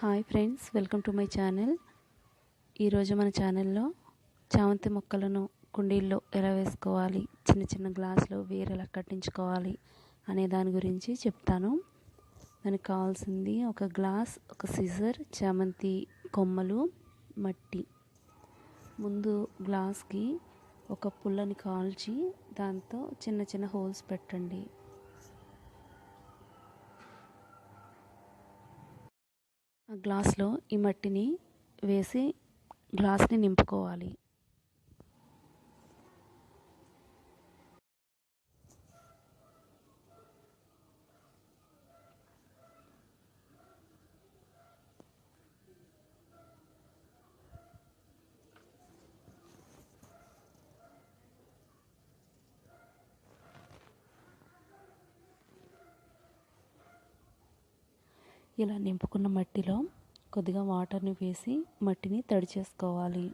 Hi friends welcome to my channel. ఈరోజు మన ఛానల్లో చామంతి మొక్కలను కుండీల్లో ఎలా వేసుకోవాలి చిన్న చిన్న గ్లాసులో వేరు ఎలా కట్టించుకోవాలి అనే దాని గురించి చెప్తాను. దానికి కావాల్సింది ఒక గ్లాస్ ఒక సిజర్ చామంతి కొమ్మలు మట్టి. ముందు గ్లాస్కి ఒక పుల్లని కాల్చి దాంతో చిన్న చిన్న హోల్స్ పెట్టండి. గ్లాస్లో ఈ మట్టిని వేసి గ్లాస్ని నింపుకోవాలి. ఇలా నింపుకున్న మట్టిలో కొద్దిగా వాటర్ని వేసి మట్టిని తడి చేసుకోవాలి.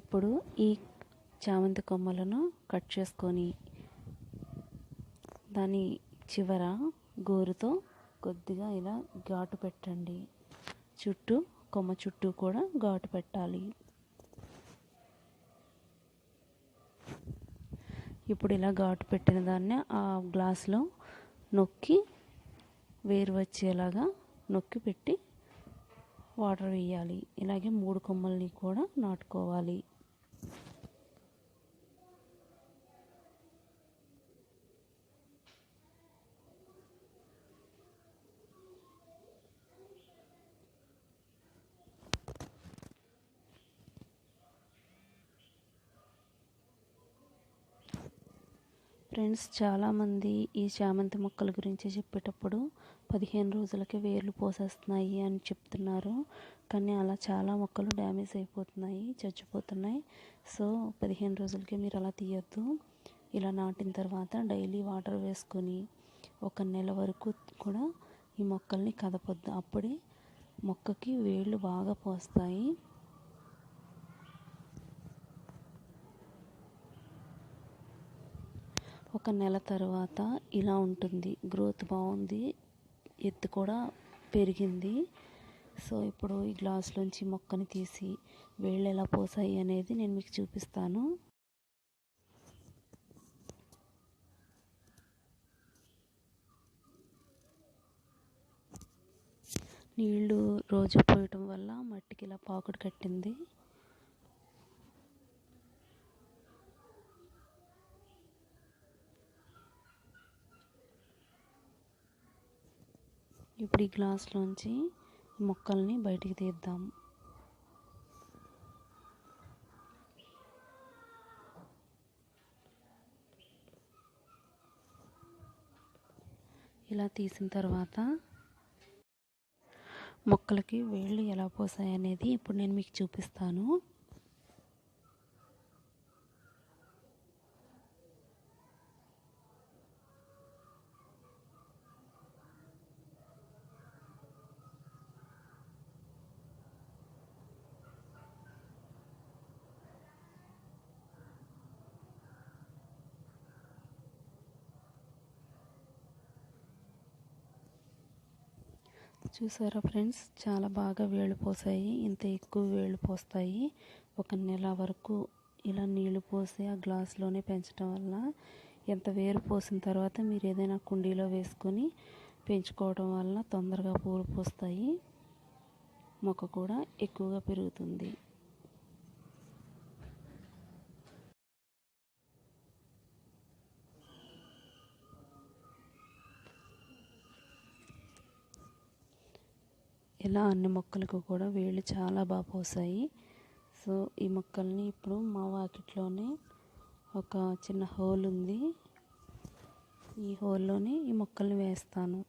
ఇప్పుడు ఈ చామంతి కొమ్మలను కట్ చేసుకొని దాని చివర గోరుతో కొద్దిగా ఇలా ఘాటు పెట్టండి. చుట్టూ కొమ్మ చుట్టూ కూడా ఘాటు పెట్టాలి. ఇప్పుడు ఇలా ఘాటు పెట్టిన దాన్ని ఆ గ్లాస్లో నొక్కి వేరు వచ్చేలాగా నొక్కి పెట్టి వాటర్ వేయాలి. ఇలాగే మూడు కొమ్మల్ని కూడా నాటుకోవాలి. ఫ్రెండ్స్ చాలామంది ఈ చామంతి మొక్కల గురించి చెప్పేటప్పుడు పదిహేను రోజులకే వేర్లు పోసేస్తున్నాయి అని చెప్తున్నారు. కానీ అలా చాలా మొక్కలు డ్యామేజ్ అయిపోతున్నాయి చచ్చిపోతున్నాయి. సో పదిహేను రోజులకే మీరు అలా తీయొద్దు. ఇలా నాటిన తర్వాత డైలీ వాటర్ వేసుకొని ఒక నెల వరకు కూడా ఈ మొక్కల్ని కదపొద్దు. అప్పుడే మొక్కకి వేళ్ళు బాగా పోస్తాయి. ఒక నెల తర్వాత ఇలా ఉంటుంది. గ్రోత్ బాగుంది. ఎత్తు కూడా పెరిగింది. సో ఇప్పుడు ఈ గ్లాస్లోంచి మొక్కని తీసి వేళ్ళు ఎలా పోసాయి అనేది నేను మీకు చూపిస్తాను. నీళ్ళు రోజు పోయటం వల్ల మట్టికి ఇలా పాకుడు కట్టింది. ఇప్పుడు ఈ గ్లాస్లోంచి మొక్కల్ని బయటికి తీద్దాం. ఇలా తీసిన తర్వాత మొక్కలకి వేళ్ళు ఎలా పోసాయి అనేది ఇప్పుడు నేను మీకు చూపిస్తాను. చూసారా ఫ్రెండ్స్? చాలా బాగా వేళ్ళు పోసాయి. ఇంత ఎక్కువ వేళ్ళు పోస్తాయి. ఒక నెల వరకు ఇలా నీళ్ళు పోసి ఆ గ్లాస్లోనే పెంచడం వల్ల ఎంత వేరు పోసిన తర్వాత మీరు ఏదైనా కుండీలో వేసుకొని పెంచుకోవడం వల్ల తొందరగా పూలు పోస్తాయి. మొక్క కూడా ఎక్కువగా పెరుగుతుంది. ఇలా అన్ని మొక్కలకు కూడా వేళ్ళు చాలా బాగా పోసాయి. సో ఈ మొక్కల్ని ఇప్పుడు మా వాకిట్లోనే ఒక చిన్న హోల్ ఉంది. ఈ హోల్లోనే ఈ మొక్కల్ని వేస్తాను.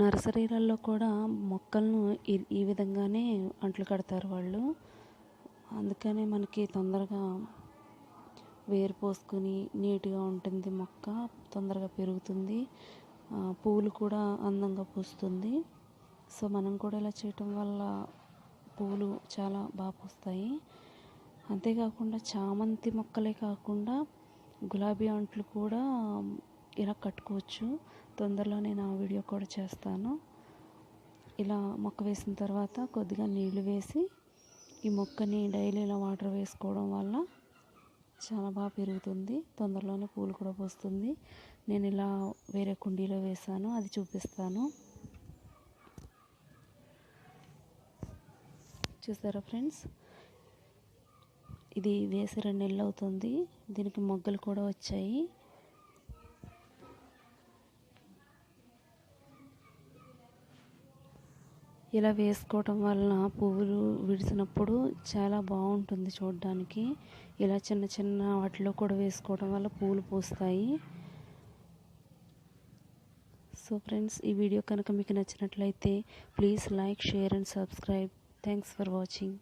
నర్సరీలలో కూడా మొక్కలను ఈ ఈ విధంగానే అంట్లు కడతారు వాళ్ళు. అందుకనే మనకి తొందరగా వేరు పోసుకుని నీట్గా ఉంటుంది మొక్క తొందరగా పెరుగుతుంది. పూలు పువ్వులు కూడా అందంగా పూస్తుంది. సో మనం కూడా ఇలా చేయటం వల్ల పువ్వులు చాలా బాగా పూస్తాయి. అంతేకాకుండా చామంతి మొక్కలే కాకుండా గులాబీ అంట్లు కూడా ఇలా కట్టుకోవచ్చు. తొందరలో నేను ఆ వీడియో కూడా చేస్తాను. ఇలా మొక్క వేసిన తర్వాత కొద్దిగా నీళ్ళు వేసి ఈ మొక్కని డైలీ ఇలా వాటర్ వేసుకోవడం వల్ల చాలా బాగా పెరుగుతుంది. తొందరలోనే పూలు కూడా పోస్తుంది. నేను ఇలా వేరే కుండీలో వేసాను అది చూపిస్తాను. చూసారా ఫ్రెండ్స్? ఇది వేసి రెండు నెలలు అవుతుంది. దీనికి మొగ్గలు కూడా వచ్చాయి. ఇలా వేసుకోవటం వలన పువ్వులు విడిసినప్పుడు చాలా బాగుంటుంది చూడడానికి. ఇలా చిన్న చిన్న వాటిలో కూడా వేసుకోవడం వల్ల పూలు పూస్తాయి. సో ఫ్రెండ్స్ ఈ వీడియో కనుక మీకు నచ్చినట్లయితే please like share and subscribe thanks for watching